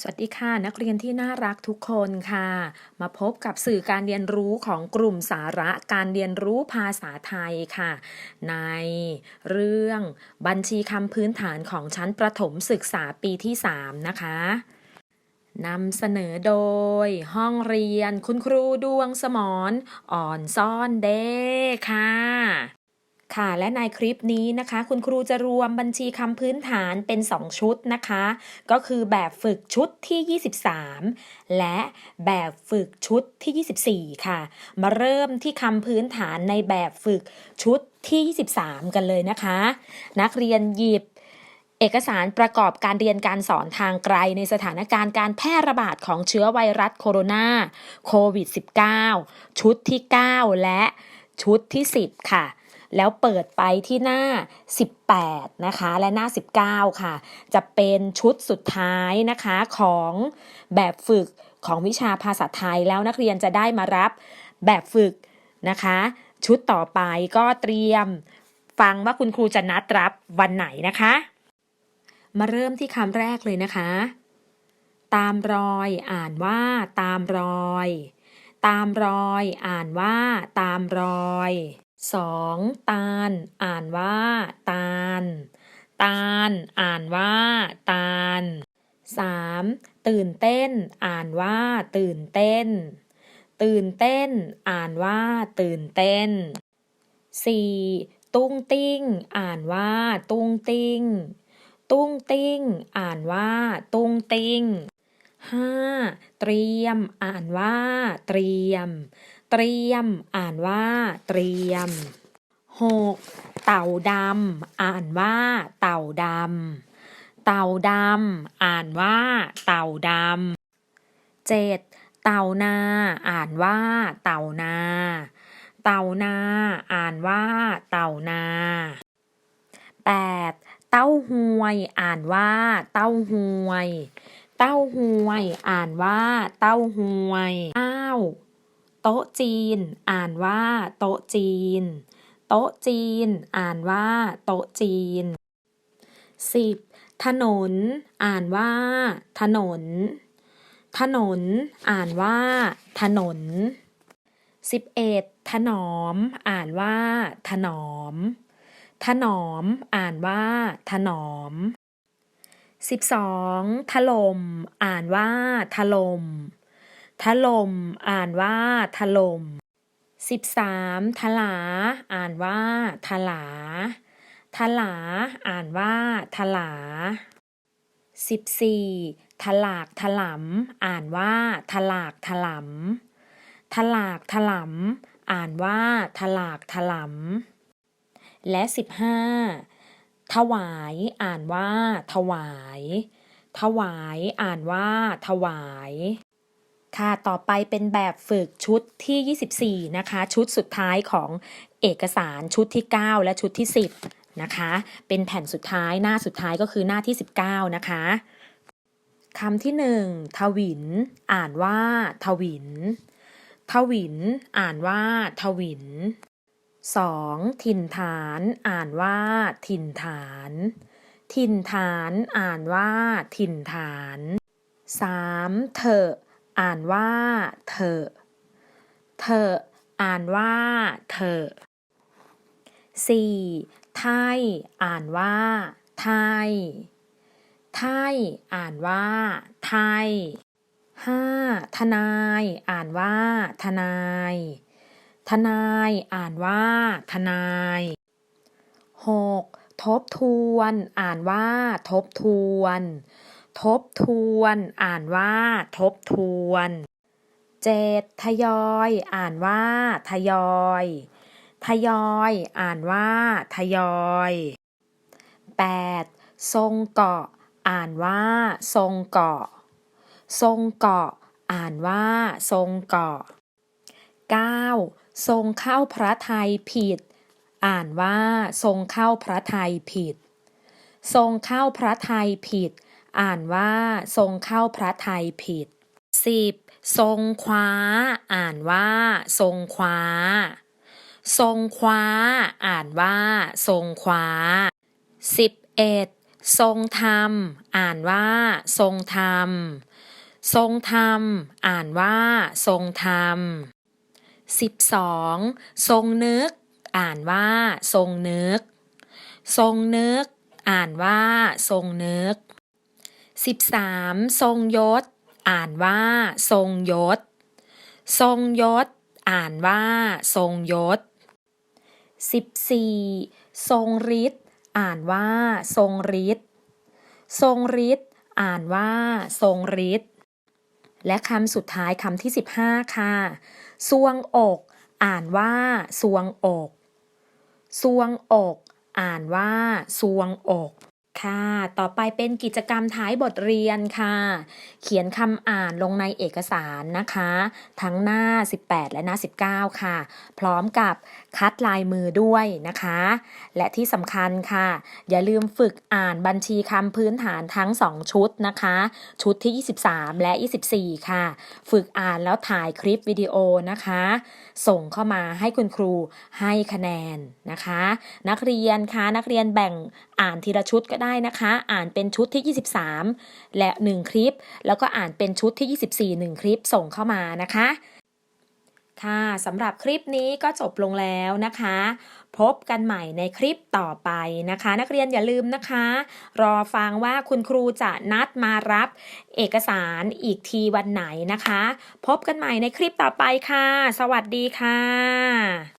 สวัสดีค่ะ นักเรียนที่น่ารักทุกคนค่ะ มาพบกับสื่อการเรียนรู้ของกลุ่มสาระการเรียนรู้ภาษาไทยค่ะ ในเรื่องบัญชีคำพื้นฐานของชั้นประถมศึกษาปีที่ 3 นะคะนำเสนอโดย ห้องเรียนคุณครูดวงสมรอ่อนซ่อนเด้ค่ะ ค่ะและในคลิปนี้นะคะ คุณครูจะรวมบัญชีคำพื้นฐานเป็น 2 ชุดนะคะ ก็คือแบบฝึกชุดที่ 23 และแบบฝึกชุดที่ 24 ค่ะ มาเริ่มที่คำพื้นฐานในแบบฝึกชุดที่ 23 กันเลยนะคะ นักเรียนหยิบเอกสารประกอบการเรียนการสอนทางไกลในสถานการณ์การแพร่ระบาดของเชื้อไวรัสโคโรนาโควิด -19 ชุดที่ 9 และชุดที่ 10 ค่ะ แล้วเปิดไปที่หน้า 18 นะคะ และหน้า 19 ค่ะ จะเป็นชุดสุดท้ายนะคะของแบบฝึกของวิชาภาษาไทยแล้วนักเรียนจะได้มารับแบบฝึกนะคะ ชุดต่อไปก็เตรียมฟังว่าคุณครูจะนัดรับวันไหนนะคะ มาเริ่มที่คำแรกเลยนะคะ ตามรอยอ่านว่าตามรอย ตามรอยอ่านว่าตามรอย สองตาล อ่านว่า ตาล ตาล อ่านว่า ตาลสามตื่นเต้น อ่านว่า ตื่นเต้น ตื่นเต้น อ่านว่า ตื่นเต้นสี่ตุ้งติ้ง อ่านว่า ตุ้งติ้ง ตุ้งติ้ง อ่านว่า ตุ้งติ้งห้าเตรียม อ่านว่า เตรียม เตรียม อ่านว่า เตรียมหกเต่าดำอ่านว่า เต่าดำเต่าดำอ่านว่า เต่าดำเจ็ดเต่านา อ่านว่า เต่านา เต่านา อ่านว่า เต่านาแปดเต้าหวย อ่านว่า เต้าหวย เต้าหวย อ่านว่า เต้าหวยเก้า โต๊ะจีน อ่านว่า โต๊ะจีน โต๊ะจีน อ่านว่า โต๊ะจีนสิบถนน อ่านว่า ถนน ถนน อ่านว่า ถนนสิบเอ็ดถนอม อ่านว่า ถนอม ถนอม อ่านว่า ถนอมสิบสองถล่ม อ่านว่า ถล่ม ถล่มอ่านว่าถล่มสิบสามทลา อ่านว่าทลาทลา อ่านว่าทลาสิบสี่ทลากถลำอ่านว่าทลากถลำทลากถลำอ่านว่าทลากถลำและสิบห้าถวายอ่านว่าถวาย ถวายอ่านว่าถวาย ค่ะ ต่อไปเป็นแบบฝึกชุดที่ 24 นะคะ ชุดสุดท้ายของเอกสารชุดที่ 9 และชุดที่ 10 นะคะ เป็นแผ่นสุดท้ายหน้าสุดท้ายก็คือหน้าที่ 19 นะคะคำที่ 1 ทวิน อ่านว่า ทวิน ทวิน อ่านว่า ทวิน 2. ถิ่นฐาน อ่านว่า ถิ่นฐาน ถิ่นฐาน อ่านว่า ถิ่นฐาน 3. เถอะ อ่านว่าเถอเถออ่านว่าเถอ 4. ไทย อ่านว่า ไทย ไทย อ่านว่า ไทย 5. ทนาย อ่านว่า ทนาย ทนาย อ่านว่า ทนาย 6. ทบทวน อ่านว่า ทบทวน ทบทวน อ่านว่า ทบทวน 7. ทยอย อ่านว่า ทยอย ทยอย อ่านว่า ทยอย 8. ทรงเกาะ อ่านว่า ทรงเกาะ ทรงเกาะ อ่านว่า ทรงเกาะ 9. ทรงเข้าพระไทยผิด อ่านว่า ทรงเข้าพระไทยผิด ทรงเข้าพระไทยผิด อ่านว่า ทรงเข้าพระไทยผิด 10. ทรงคว้า อ่านว่า ทรงคว้า ทรงคว้า อ่านว่า ทรงคว้า 11. ทรงธรรม อ่านว่า ทรงธรรม ทรงธรรม อ่านว่า ทรงธรรม 12. ทรงนึก อ่านว่า ทรงนึก ทรงนึก อ่านว่า ทรงนึก 13. ทรงยศ อ่านว่า ทรงยศ ทรงยศ อ่านว่า ทรงยศ 14. ทรงฤทธิ์อ่านว่า ทรงฤทธิ์ทรงฤทธิ์อ่านว่า ทรงฤทธิ์และคำสุดท้ายคำที่ 15 ค่ะสวงอก อ่านว่าสวงอกสวงอก อ่านว่าสวงอก ค่ะ ต่อไปเป็นกิจกรรมท้ายบทเรียนค่ะ เขียนคำอ่านลงในเอกสารนะคะ ทั้งหน้า 18 และหน้า 19 ค่ะ พร้อมกับคัดลายมือด้วยนะคะ และที่สำคัญค่ะ อย่าลืมฝึกอ่านบัญชีคำพื้นฐานทั้ง 2 ชุดนะคะ ชุดที่ 23 และ 24 ค่ะ ฝึกอ่านแล้วถ่ายคลิปวิดีโอนะคะ ส่งเข้ามาให้คุณครูให้คะแนนนะคะ นักเรียนคะนักเรียนแบ่งอ่านทีละชุดก็ได้ได้นะคะ อ่านเป็นชุดที่ 23 และ 1 คลิป แล้วก็อ่านเป็นชุดที่ 24 1 คลิปส่งเข้ามานะคะ ค่ะสำหรับคลิปนี้ก็จบลงแล้วนะคะ พบกันใหม่ในคลิปต่อไปนะคะ นักเรียนอย่าลืมนะคะ รอฟังว่าคุณครูจะนัดมารับเอกสารอีกทีวันไหนนะคะ พบกันใหม่ในคลิปต่อไปค่ะ สวัสดีค่ะ